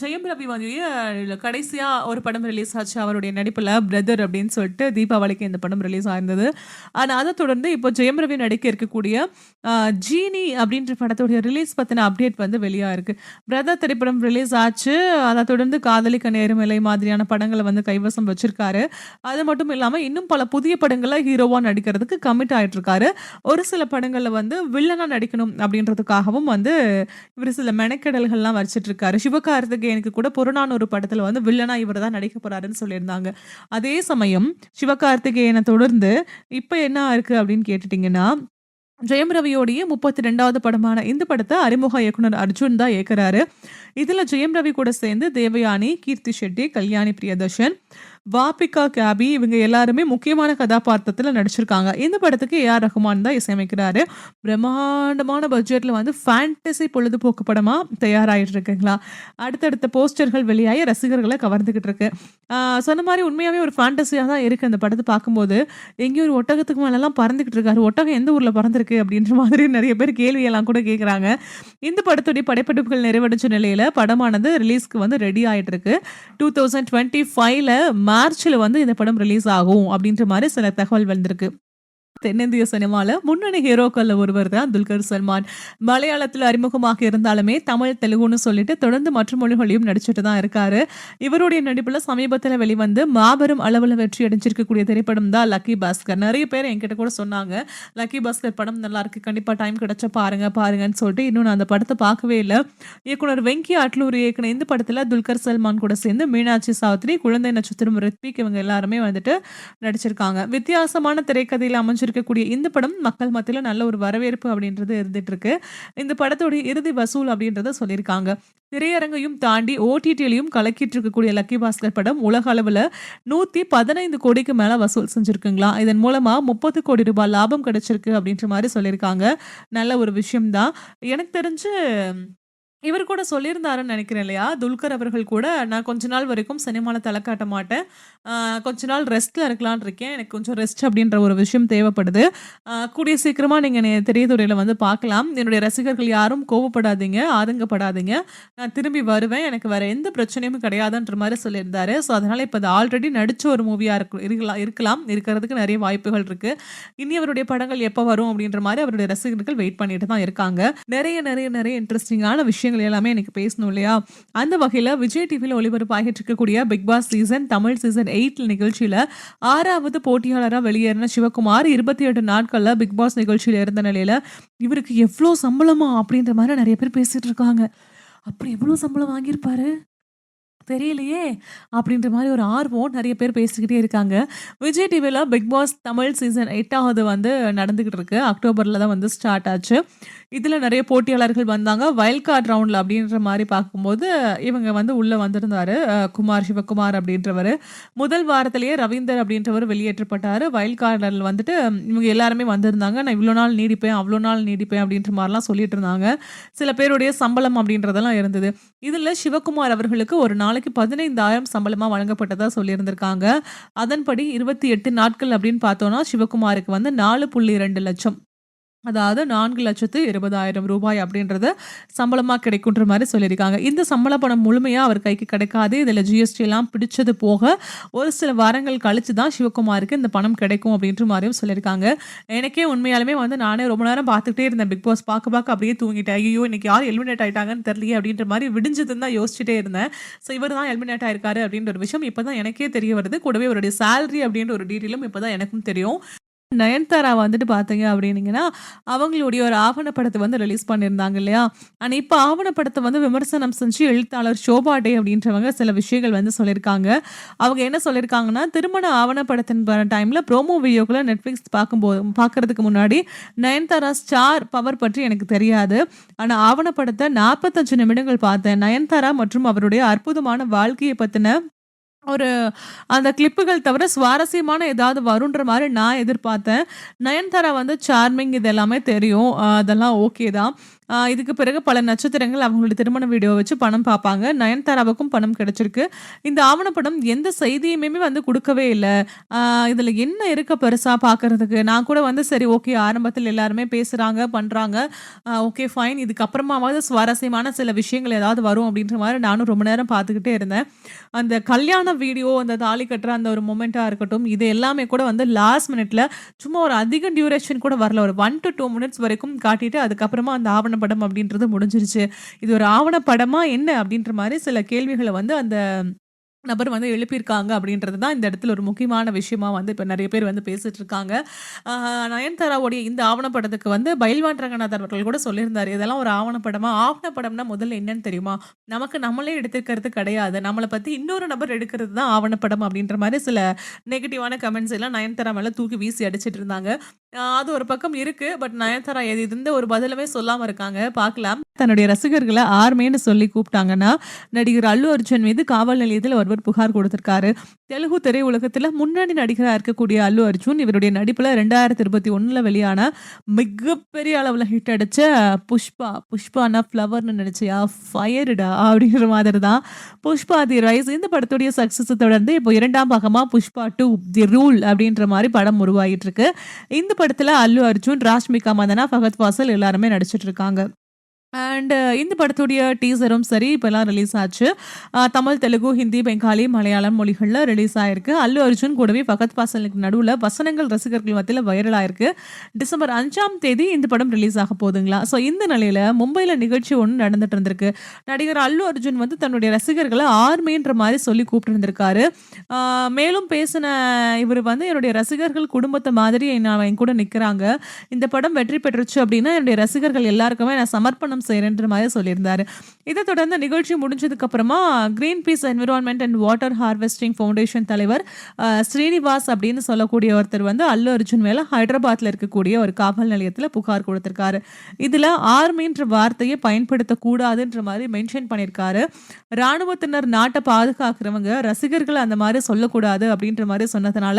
ஜெயம் ரவி வந்து கடைசியாக ஒரு படம் ரிலீஸ் ஆச்சு. அவருடைய நடிப்பில் பிரதர் அப்படின்னு சொல்லிட்டு தீபாவளிக்கு இந்த படம் ரிலீஸ் ஆயிருந்தது. ஆனால் அதை தொடர்ந்து இப்போ ஜெயம் ரவி நடிக்க இருக்கக்கூடிய ஜீனி அப்படின்ற படத்துடைய ரிலீஸ் பற்றின அப்டேட் வந்து வெளியாக இருக்குது பிரதர் திரைப்படம் ரிலீஸ் ஆச்சு. அதை தொடர்ந்து காதலிக்க நேர்மலை மாதிரியான படங்களை வந்து கைவசம் வச்சுருக்காரு. அது மட்டும் இல்லாமல் இன்னும் பல புதிய படங்களை ஹீரோவாக நடிக்கிறதுக்கு கமிட் ஆயிட்டுருக்காரு. ஒரு சில படங்களில் வந்து வில்லனாக நடிக்கணும் அப்படின்றதுக்காகவும் வந்து இவர் சில மெனக்கெடல்கள்லாம் வச்சிட்ருக்காரு சிவகார் சிவகார்த்திகேயனுக்கு கூட புறநானூறு படத்துல வந்து வில்லனா இவர் தான் நடிக்க போறாருன்னு சொல்லியிருந்தாங்க. அதே சமயம் சிவகார்த்திகேயனை தொடர்ந்து இப்போ என்ன இருக்கு அப்படின்னு கேட்டுட்டீங்கன்னா, ஜெயம் ரவியோடைய 32வது படமான இந்த படத்தை அறிமுக இயக்குனர் அர்ஜுன் தான் இயக்குறாரு. இதுல ஜெயம் ரவி கூட சேர்ந்து தேவயானி, கீர்த்தி ஷெட்டி, கல்யாணி பிரியதர்ஷன், வாபிகா கேபி இவங்க எல்லாருமே முக்கியமான கதாபாத்திரத்தில் நடிச்சிருக்காங்க. இந்த படத்துக்கு ஏ.ஆர். ரஹ்மான் தான் இசையமைக்கிறாரு. பிரம்மாண்டமான பட்ஜெட்ல வந்து ஃபேண்டசி பொழுதுபோக்கு படமா தயாராகிட்டு இருக்குங்களா. அடுத்தடுத்த போஸ்டர்கள் வெளியாகி ரசிகர்களை கவர்ந்துகிட்டு இருக்கு. சொன்ன மாதிரி உண்மையாவே ஒரு ஃபேண்டசியாக தான் இருக்கு அந்த படத்தை பார்க்கும்போது. எங்கேயோ ஒரு ஒட்டகத்துக்கு மேலலாம் பறந்துகிட்டு இருக்காரு. ஒட்டகம் எந்த ஊர்ல பறந்துருக்கு அப்படின்ற மாதிரி நிறைய பேர் கேள்வியெல்லாம் கூட கேட்குறாங்க. இந்த படத்துடைய படப்பிடிப்புகள் நிறைவடைஞ்ச நிலையில படமானது ரிலீஸ்க்கு வந்து ரெடி ஆயிட்டு இருக்கு. 2025ல மார்ச்சில் வந்து இந்த படம் ரிலீஸ் ஆகும் அப்படின்ற மாதிரி சில தகவல் வந்திருக்கு. தென்னிந்திய சினிமாவில் முன்னணி ஹீரோக்கள்ல ஒருவர் தான் துல்கர் சல்மான். மலையாளத்தில் அறிமுகமாக இருந்தாலுமே தமிழ், தெலுங்குன்னு சொல்லிட்டு தொடர்ந்து மற்ற மொழிகளையும் நடிச்சுட்டு தான் இருக்காரு. இவருடைய நடிப்பில் சமீபத்தில் வெளிவந்து மாபெரும் அளவில் வெற்றி அடைஞ்சிருக்கக்கூடிய திரைப்படம் தான் லக்கி பாஸ்கர். நிறைய பேர் என்கிட்ட கூட சொன்னாங்க. லக்கி பாஸ்கர் படம் நல்லாருக்கு. கண்டிப்பாக டைம் கிடைச்ச பாருங்க, பாருங்கன்னு சொல்லிட்டு இன்னும் நான் அந்த படத்தை பார்க்கவே இல்லை இயக்குனர் வெங்கி அட்லூர் இயக்குன இந்த படத்தில் துல்கர் சல்மான் கூட சேர்ந்து மீனாட்சி சாவித்திரி, குழந்தை நட்சத்திரம் ரித்விக் இவங்க எல்லாருமே வந்துட்டு நடிச்சிருக்காங்க. வித்தியாசமான திரைக்கதையில் அமைஞ்ச அமைஞ்சிருக்கக்கூடிய இந்த படம் மக்கள் மத்தியில் நல்ல ஒரு வரவேற்பு அப்படின்றது இருந்துட்டு இருக்கு. இந்த படத்துடைய இறுதி வசூல் அப்படின்றத சொல்லியிருக்காங்க. திரையரங்கையும் தாண்டி ஓடிடிலயும் கலக்கிட்டு இருக்கக்கூடிய லக்கி பாஸ்கர் படம் உலக அளவுல 115 கோடிக்கு மேலே வசூல் செஞ்சுருக்குங்களா இதன் மூலமாக முப்பது கோடி ரூபாய் லாபம் கிடைச்சிருக்கு அப்படின்ற மாதிரி சொல்லியிருக்காங்க. நல்ல ஒரு விஷயம் தான். எனக்கு தெரிஞ்சு இவர் கூட சொல்லியிருந்தாருன்னு நினைக்கிறேன் இல்லையா? துல்கர் அவர்கள் கூட நான் கொஞ்ச நாள் வரைக்கும் சினிமாவில் தலை காட்ட மாட்டேன். கொஞ்ச நாள் ரெஸ்ட்டில் இருக்கலான் இருக்கேன். எனக்கு கொஞ்சம் ரெஸ்ட் அப்படின்ற ஒரு விஷயம் தேவைப்படுது. கூடிய சீக்கிரமாக நீங்கள் என்னை திரைத்துறையில வந்து பார்க்கலாம். என்னுடைய ரசிகர்கள் யாரும் கோவப்படாதீங்க, ஆதங்கப்படாதீங்க. நான் திரும்பி வருவேன். எனக்கு வேறு எந்த பிரச்சனையும் கிடையாதுன்ற மாதிரி சொல்லியிருந்தாரு. ஸோ அதனால் இப்போ அது ஆல்ரெடி நடித்த ஒரு மூவியாக இருக்கு இருக்கலாம் இருக்கலாம். இருக்கிறதுக்கு நிறைய வாய்ப்புகள் இருக்குது இனி அவருடைய படங்கள் எப்போ வரும் அப்படின்ற மாதிரி அவருடைய ரசிகர்கள் வெயிட் பண்ணிட்டு தான் இருக்காங்க. நிறைய நிறைய நிறைய இன்ட்ரெஸ்டிங்கான விஷயம் விஷயங்கள் எல்லாமே எனக்கு பேசணும் இல்லையா? அந்த வகையில விஜய் டிவியில் ஒளிபரப்பாகிட்டு இருக்கக்கூடிய Big Boss season Tamil season 8 நிகழ்ச்சியில ஆறாவது போட்டியாளரா வெளியேறின சிவகுமார் இருபத்தி எட்டு நாட்களில் பிக் பாஸ் நிகழ்ச்சியில இருந்த நிலையில, இவருக்கு எவ்வளோ சம்பளமா? அப்படின்ற மாதிரி நிறைய பேர் பேசிட்டு இருக்காங்க. அப்புறம் எவ்வளோ சம்பளம் வாங்கியிருப்பாரு? தெரியலையே! அப்படின்ற மாதிரி ஒரு ஆர்வம் நிறைய பேர் பேசிக்கிட்டே இருக்காங்க. விஜய் டிவியில் பிக் பாஸ் தமிழ் சீசன் எட்டாவது வந்து நடந்துக்கிட்டு இருக்கு. அக்டோபரில் தான் வந்து ஸ்டார்ட் ஆச்சு. இதில் நிறைய போட்டியாளர்கள் வந்தாங்க. வைல்ட் கார்ட் ரவுண்டில் அப்படின்ற மாதிரி பார்க்கும்போது, இவங்க வந்து உள்ளே வந்திருந்தாரு. குமார் சிவகுமார் அப்படின்றவர் முதல் வாரத்திலேயே ரவீந்தர் அப்படின்றவரு வெளியேற்றப்பட்டார் வைல்ட் கார்டில் வந்துட்டு இவங்க எல்லாருமே வந்திருந்தாங்க. நான் இவ்வளோ நாள் நீடிப்பேன், அவ்வளோ நாள் நீடிப்பேன் அப்படின்ற மாதிரிலாம் சொல்லிட்டு இருந்தாங்க. சில பேருடைய சம்பளம் அப்படின்றதெல்லாம் இருந்தது. இதில் சிவகுமார் அவர்களுக்கு ஒரு நாளைக்கு 15,000 சம்பளமா வழங்கப்பட்டதா சொல்லியிருந்திருக்காங்க. அதன்படி 28 நாட்கள் அப்படின்னு பார்த்தோம்னா, சிவகுமாருக்கு வந்து 4.2 லட்சம். அதாவது 4,20,000 ரூபாய் அப்படின்றது சம்பளமாக கிடைக்குன்ற மாதிரி சொல்லியிருக்காங்க. இந்த சம்பள பணம் முழுமையாக அவர் கைக்கு கிடைக்காது. இதில் ஜிஎஸ்டி எல்லாம் பிடிச்சது போக, ஒரு சில வாரங்கள் கழிச்சு தான் சிவகுமாருக்கு இந்த பணம் கிடைக்கும் அப்படின்ற மாதிரியும் சொல்லியிருக்காங்க. எனக்கே உண்மையாலுமே வந்து நானே ரொம்ப நேரம் பார்த்துக்கிட்டே இருந்தேன். பிக் பாஸ் பார்க்க பார்க்க அப்படியே தூங்கிட்டேன். ஐயோ இன்னைக்கு யார் எலிமினேட் ஆயிட்டாங்கன்னு தெரியலையே அப்படின்ற மாதிரி விடிஞ்சதுன்னு தான் யோசிச்சுட்டே இருந்தேன். ஸோ இவர் தான் எலிமினேட் ஆயிருக்காரு அப்படின்ற ஒரு விஷயம் இப்போ தான் எனக்கே தெரிய வருது. கூடவே அவருடைய சேலரி அப்படின்ற ஒரு டீட்டெயிலும் இப்போ தான் எனக்கும் தெரியும். நயன்தாரா வந்துட்டு பார்த்தீங்க அப்படின்னீங்கன்னா, அவங்களுடைய ஒரு ஆவணப்படத்தை வந்து ரிலீஸ் பண்ணியிருந்தாங்க இல்லையா? ஆனால் இப்போ ஆவணப்படத்தை வந்து விமர்சனம் செஞ்சு எழுத்தாளர் ஷோபா டே அப்படின்றவங்க சில விஷயங்கள் வந்து சொல்லியிருக்காங்க. அவங்க என்ன சொல்லியிருக்காங்கன்னா, திருமண ஆவணப்படத்தின் ப ப்ரோமோ வீடியோக்குள்ள நெட்ஃப்ளிக்ஸ் பார்க்கும்போது பார்க்கறதுக்கு முன்னாடி நயன்தாரா ஸ்டார் பவர் பற்றி எனக்கு தெரியாது. ஆனால் ஆவணப்படத்தை நாற்பத்தஞ்சு நிமிடங்கள் பார்த்தேன். நயன்தாரா மற்றும் அவருடைய அற்புதமான வாழ்க்கையை பற்றின ஒரு அந்த கிளிப்புகள் தவிர சுவாரஸ்யமான ஏதாவது வருன்ற மாதிரி நான் எதிர்பார்த்தேன். நயன்தாரா வந்து சார்மிங் இது எல்லாமே தெரியும். அதெல்லாம் ஓகே தான். இதுக்கு பிறகு பல நட்சத்திரங்கள் அவங்களுடைய திருமண வீடியோ வச்சு பணம் பார்ப்பாங்க. நயன்தாராவுக்கும் பணம் கிடைச்சிருக்கு. இந்த ஆவணப்படம் எந்த செய்தியுமே வந்து கொடுக்கவே இல்லை இதில் என்ன இருக்க பெருசாக பார்க்கறதுக்கு? நான் கூட வந்து சரி ஓகே ஆரம்பத்தில் எல்லாருமே பேசுகிறாங்க பண்ணுறாங்க ஓகே ஃபைன். இதுக்கப்புறமாவது சுவாரஸ்யமான சில விஷயங்கள் ஏதாவது வரும் அப்படின்ற மாதிரி நானும் ரொம்ப நேரம் பார்த்துக்கிட்டே இருந்தேன். அந்த கல்யாண வீடியோ, அந்த தாலி கட்டுற அந்த ஒரு மூமெண்ட்டாக இருக்கட்டும், இது எல்லாமே கூட வந்து லாஸ்ட் மினிட்ல சும்மா ஒரு அதிக டியூரேஷன் கூட வரல. ஒரு ஒன் டு டூ மினிட்ஸ் வரைக்கும் காட்டிட்டு, அதுக்கப்புறமா அந்த ஆவணம் படம் அப்படின்றது முடிஞ்சிருச்சு. இது ஒரு ஆவணப்படமா என்ன? அப்படின்ற மாதிரி சில கேள்விகளை வந்து அந்த நபர் வந்து எழுப்பியிருக்காங்க அப்படின்றது தான் இந்த இடத்துல ஒரு முக்கியமான விஷயமா வந்து இப்போ நிறைய பேர் வந்து பேசிட்டு இருக்காங்க. நயன்தாராவுடைய இந்த ஆவணப்படத்துக்கு வந்து பயில்வான் ரங்கநாதர் அவர்கள் கூட சொல்லியிருந்தார் இதெல்லாம் ஒரு ஆவணப்படமா? ஆவணப்படம்னா முதல்ல என்னன்னு தெரியுமா? நமக்கு நம்மளே எடுத்துக்கிறது கிடையாது. நம்மளை பற்றி இன்னொரு நபர் எடுக்கிறது தான் ஆவணப்படம் அப்படின்ற மாதிரி சில நெகட்டிவான கமெண்ட்ஸ் எல்லாம் நயன்தாரா மேலே தூக்கி வீசி அடிச்சிட்டு இருந்தாங்க. அது ஒரு பக்கம் இருக்கு. பட் நயன்தாரா எது எந்த ஒரு பதிலுமே சொல்லாமல் இருக்காங்க. பார்க்கலாம். தன்னுடைய ரசிகர்களை ஆர்மேன்னு சொல்லி கூப்பிட்டாங்கன்னா, நடிகர் அல்லு அர்ஜுன் மீது காவல் நிலையத்தில் ஒருவர் புகார் கொடுத்திருக்காரு. தெலுங்கு திரையுலகத்தில் முன்னணி நடிகராக இருக்கக்கூடிய அல்லு அர்ஜுன் இவருடைய நடிப்பில் ரெண்டாயிரத்து இருபத்தி ஒன்றில் வெளியான மிகப்பெரிய அளவில் ஹிட் அடிச்ச புஷ்பா. புஷ்பான்னா ஃப்ளவர்னு நினச்சியா ஃபயர்டா அப்படிங்கிற மாதிரி தான். புஷ்பா தி ரைஸ் இந்த படத்துடைய சக்ஸஸை தொடர்ந்து இப்போ இரண்டாம் பாகமாக புஷ்பா டூ தி ரூல் அப்படின்ற மாதிரி படம் உருவாகிட்டு இருக்கு. இந்த படத்தில் அல்லு அர்ஜுன், ராஷ்மிகா மதனா ஃபகத் வாசல் எல்லாருமே நடிச்சிட்டு இருக்காங்க. அண்ட் uh, இந்த படத்துடைய டீசரும் சரி இப்போல்லாம் ரிலீஸ் ஆச்சு. தமிழ், தெலுங்கு, ஹிந்தி, பெங்காலி, மலையாளம் மொழிகளில் ரிலீஸ் ஆயிருக்கு. அல்லு அர்ஜுன் கூடவே ஃபகத் பாசலுக்கு நடுவில் வசனங்கள் ரசிகர்கள் மத்தியில் வைரல் ஆயிருக்கு. டிசம்பர் அஞ்சாம் தேதி இந்த படம் ரிலீஸ் ஆக போகுதுங்களா ஸோ இந்த நிலையில் மும்பையில் நிகழ்ச்சி ஒன்று நடந்துட்டு இருந்திருக்கு. நடிகர் அல்லு அர்ஜுன் வந்து தன்னுடைய ரசிகர்களை ஆர்மின்ற மாதிரி சொல்லி கூப்பிட்டுருந்திருக்காரு. மேலும் பேசின இவர் வந்து என்னுடைய ரசிகர்கள் குடும்பத்தை மாதிரி நான் என் கூட நிற்கிறாங்க இந்த படம் வெற்றி பெற்றுச்சு அப்படின்னா, என்னுடைய ரசிகர்கள் எல்லாருக்குமே நான் சமர்ப்பணம் செய்யறேன் மாதிரி சொல்லியிருந்தார் இதை தொடர்ந்து நிகழ்ச்சி முடிஞ்சதுக்கப்புறமா green peace environment and water harvesting foundation தலைவர் ஸ்ரீனிவாஸ் அப்படின்னு சொல்லக்கூடிய ஒருத்தர் வந்து அல்லு அர்ஜுன் மேலே ஹைதராபாத்தில் இருக்கக்கூடிய ஒரு காவல் நிலையத்தில் புகார் கொடுத்துருக்காரு இதில் ஆர்மின்ற வார்த்தையை பயன்படுத்தக்கூடாதுன்ற மாதிரி மென்ஷன் பண்ணியிருக்காரு. ராணுவத்தினர் நாட்டை பாதுகாக்கிறவங்க ரசிகர்கள் அந்த மாதிரி சொல்லக்கூடாது அப்படின்ற மாதிரி சொன்னதுனால,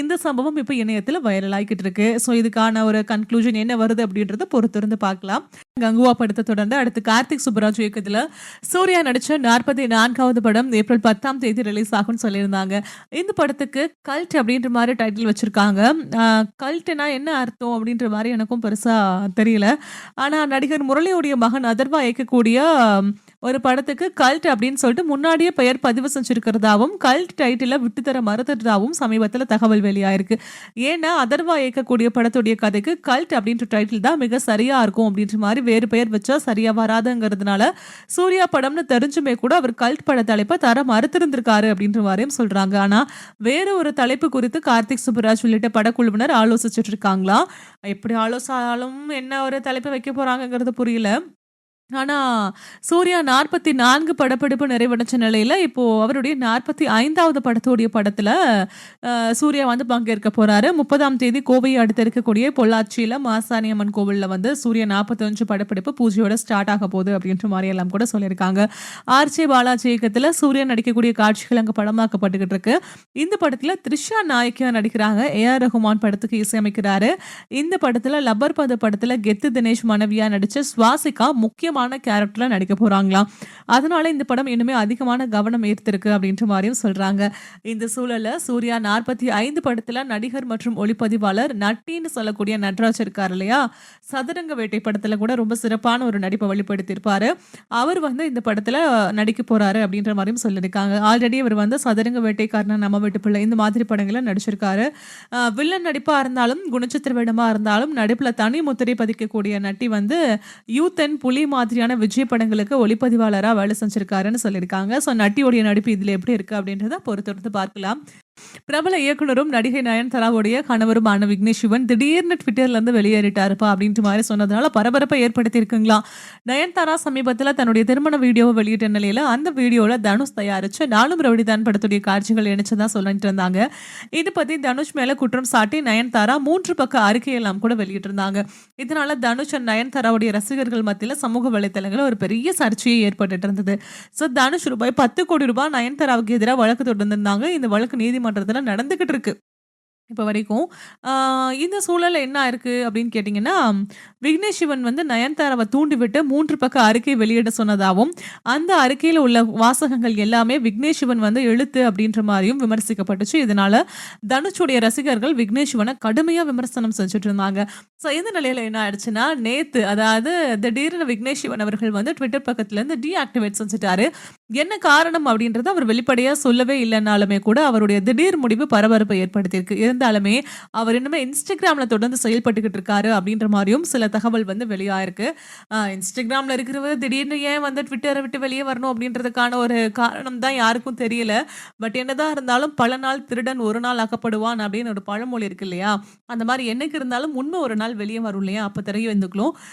இந்த சம்பவம் இப்போ இணையத்தில் வைரல் ஆகிக்கிட்டு இருக்கு. ஸோ இதுக்கான ஒரு கன்க்ளூஷன் என்ன வருது அப்படின்றத பொறுத்திருந்து பார்க்கலாம். கங்குவா படத்தை தொடர்ந்து அடுத்து கார்த்திக் சுப்புராஜ் இயக்கத்தில் சூர்யா நடித்த நாற்பத்தி நான்காவது படம் ஏப்ரல் 10ஆம் தேதி ரிலீஸ் ஆகும்னு சொல்லியிருந்தாங்க. இந்த படத்துக்கு கல்ட் அப்படின்ற மாதிரி டைட்டில் வச்சுருக்காங்க அ கல்ட்னா என்ன அர்த்தம் அப்படின்ற மாதிரி எனக்கும் பெருசாக தெரியல. ஆனால் நடிகர் முரளியுடைய மகன் அதர்வா இயக்கக்கூடிய ஒரு படத்துக்கு கல்ட் அப்படின்னு சொல்லிட்டு முன்னாடியே பெயர் பதிவு செஞ்சிருக்கிறதாவும், கல்ட் டைட்டில விட்டு தர சமீபத்தில் தகவல் வெளியாயிருக்கு. ஏன்னா அதர்வா இயக்கக்கூடிய படத்துடைய கதைக்கு கல்ட் அப்படின்ற டைட்டில் தான் மிக சரியா இருக்கும் அப்படின்ற மாதிரி வேறு பெயர் வச்சா சரியா வராதுங்கிறதுனால, சூர்யா படம்னு தெரிஞ்சுமே கூட அவர் கல்ட் பட தலைப்பை தர மறுத்திருந்திருக்காரு அப்படின்ற மாதிரியும் சொல்றாங்க. ஆனா வேற ஒரு தலைப்பு குறித்து கார்த்திக் சுப்புராஜ் உள்ளிட்ட படக்குழுவினர் ஆலோசிச்சுட்டு இருக்காங்களா எப்படி ஆலோசாலும் என்ன ஒரு தலைப்பு வைக்க போறாங்கிறது புரியல. ஆனா சூர்யா 44 படப்பிடிப்பு நிறைவடைச்ச நிலையில, இப்போ அவருடைய 45வது படத்துடைய படத்துல சூர்யா வந்து பங்கேற்க போறாரு. 30ஆம் தேதி கோவையை அடுத்து இருக்கக்கூடிய பொள்ளாச்சியில மாசாணி அம்மன் கோவில்ல வந்து சூர்யா 45 படப்பிடிப்பு பூஜையோட ஸ்டார்ட் ஆக போகுது அப்படின்ற மாதிரி எல்லாம் கூட சொல்லியிருக்காங்க. ஆர்.ஜே பாலாஜி இயக்கத்துல சூர்யா நடிக்கக்கூடிய காட்சிகள் அங்கே படமாக்கப்பட்டுக்கிட்டு இருக்கு. இந்த படத்துல த்ரிஷா நாயக்கியா நடிக்கிறாங்க. ஏ.ஆர். ரகுமான் படத்துக்கு இசையமைக்கிறாரு. இந்த படத்துல லப்பர் பத படத்துல கெத்து தினேஷ் மனைவியா நடிச்ச சுவாசிகா முக்கியமான கேரக்டர்ல நடிக்க போறாங்களாம். அதனால இந்த படம் இன்னுமே அதிகமான கவனம் ஈர்த்திருக்கு அப்படின்ற மாதிரியும் சொல்றாங்க. இந்த சூழல்ல சூர்யா 45 படத்துல நடிகர் மற்றும் ஒளிப்பதிவாளர் நட்டின்னு சொல்லக்கூடிய நட்ராஜ் இருக்கார் இல்லையா? சதுரங்க வேட்டை படத்துல கூட ரொம்ப சிறப்பான ஒரு நடிப்பை வெளிப்படுத்தியிருப்பாரு. அவர் வந்து இந்த படத்துல நடிக்க போறாரு அப்படின்ற மாதிரியும் சொல்லியிருக்காங்க. ஆல்ரெடி இவர் வந்து சதுரங்க வேட்டைக்காரன், நம்ம வீட்டு பிள்ளை இந்த மாதிரி படங்களை நடிச்சிருக்காரு. வில்லன் நடிப்பாக இருந்தாலும், குணச்சித்திர வேடமாக இருந்தாலும் நடிப்பில் தனி முத்திரை பதிக்கக்கூடிய நட்டி வந்து யூத் அண்ட் புலி மாதிரியான விஜய் படங்களுக்கு ஒளிப்பதிவாளரா வேலை செஞ்சிருக்காருன்னு சொல்லியிருக்காங்க. ஸோ நட்டியோடைய நடிப்பு இதில் எப்படி இருக்கு அப்படின்றத பொறுத்தொடுத்து பார்க்கலாம். பிரபல இயக்குனரும், நடிகை நயன்தாராவுடைய கணவருமான விக்னேஷ் சிவன் திடீர்னு ட்விட்டர்ல இருந்து வெளியேறிட்டாருப்பா அப்படின்ற மாதிரி சொன்னதுனால பரபரப்பை ஏற்படுத்தியிருக்குங்களா நயன்தாரா சமீபத்தில் தன்னுடைய திருமண வீடியோவை வெளியிட்ட நிலையில, அந்த வீடியோல தனுஷ் தயாரிச்சு நானும் ரவுடிதான் படத்துடைய காட்சிகள் இணைச்சதா சொல்லிட்டு இருந்தாங்க. இது பத்தி தனுஷ் மேல குற்றம் சாட்டி நயன்தாரா மூன்று பக்க அறிக்கையெல்லாம் கூட வெளியிட்டிருந்தாங்க. இதனால தனுஷ் அண்ட் நயன்தாராவுடைய ரசிகர்கள் மத்தியில சமூக வலைத்தளங்களில் ஒரு பெரிய சர்ச்சையை ஏற்பட்டுட்டு இருந்தது. ஸோ தனுஷ் ரூபாய் 10 கோடி ரூபாய் நயன்தாராவுக்கு எதிராக வழக்கு தொடர்ந்திருந்தாங்க. இந்த வழக்கு நீதிமன்றத்தில நடந்துக்கிட்டு இருக்கு. இப்போ வரைக்கும். இந்த சூழலில் என்ன ஆயிருக்கு அப்படின்னு கேட்டிங்கன்னா விக்னேஷ் சிவன் வந்து நயன்தாராவை தூண்டிவிட்டு மூன்று பக்க அறிக்கை வெளியிட சொன்னதாகவும் அந்த அறிக்கையில் உள்ள வாசகங்கள் எல்லாமே விக்னேஷ் சிவன் வந்து எழுத்து அப்படின்ற மாதிரியும் விமர்சிக்கப்பட்டுச்சு. இதனால தனுஷுடைய ரசிகர்கள் விக்னேஷ் சிவனை கடுமையாக விமர்சனம் செஞ்சுட்டு இருந்தாங்க. ஸோ இந்த நிலையில் என்ன ஆயிடுச்சுன்னா, நேத்து அதாவது திடீர்னு விக்னேஷ் சிவன் அவர்கள் வந்து ட்விட்டர் பக்கத்துலேருந்து டீஆக்டிவேட் செஞ்சுட்டாரு. என்ன காரணம் அப்படின்றத அவர் வெளிப்படையா சொல்லவே இல்லைனாலுமே கூட, அவருடைய திடீர் முடிவு பரபரப்பை ஏற்படுத்தியிருக்கு. இருந்தாலுமே அவர் இன்னுமே இன்ஸ்டாகிராமில் தொடர்ந்து செயல்பட்டுக்கிட்டு இருக்காரு அப்படின்ற மாதிரியும் சில தகவல் வந்து வெளியாயிருக்கு. இன்ஸ்டாகிராமில் இருக்கிறவர் திடீர்னு ஏன் வந்து ட்விட்டரை விட்டு வெளியே வரணும் அப்படின்றதுக்கான ஒரு காரணம் தான் யாருக்கும் தெரியல. பட் என்னதான் இருந்தாலும் "பல நாள் திருடன் ஒரு நாள் அகப்படுவான்" அப்படின்னு ஒரு பழமொழி இருக்கு இல்லையா? அந்த மாதிரி என்னைக்கு இருந்தாலும் உண்மை ஒரு நாள் வெளியே வரும் இல்லையா? அப்போ தெரிய வந்துக்கலாம்